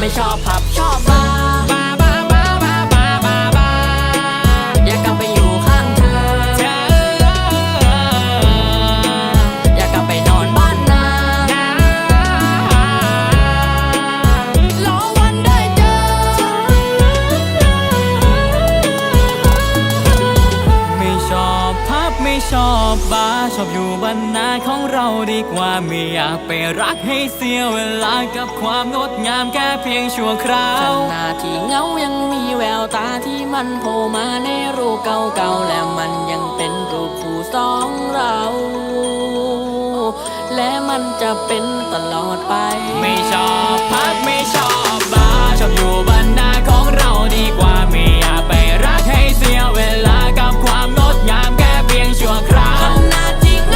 ไม่ชอบผับชอบบ้า ไม่ชอบบาชอบอยู่บนหน้าของเราดีกว่าไม่อยากไปรักให้เสียเวลากับความงดงามแค่เพียงชั่วคราวขณะที่เงายังมีแววตาที่มันโผล่มาในรูปเก่าๆและมันยังเป็นรูปคู่สองเรา และมันจะเป็นตลอดไป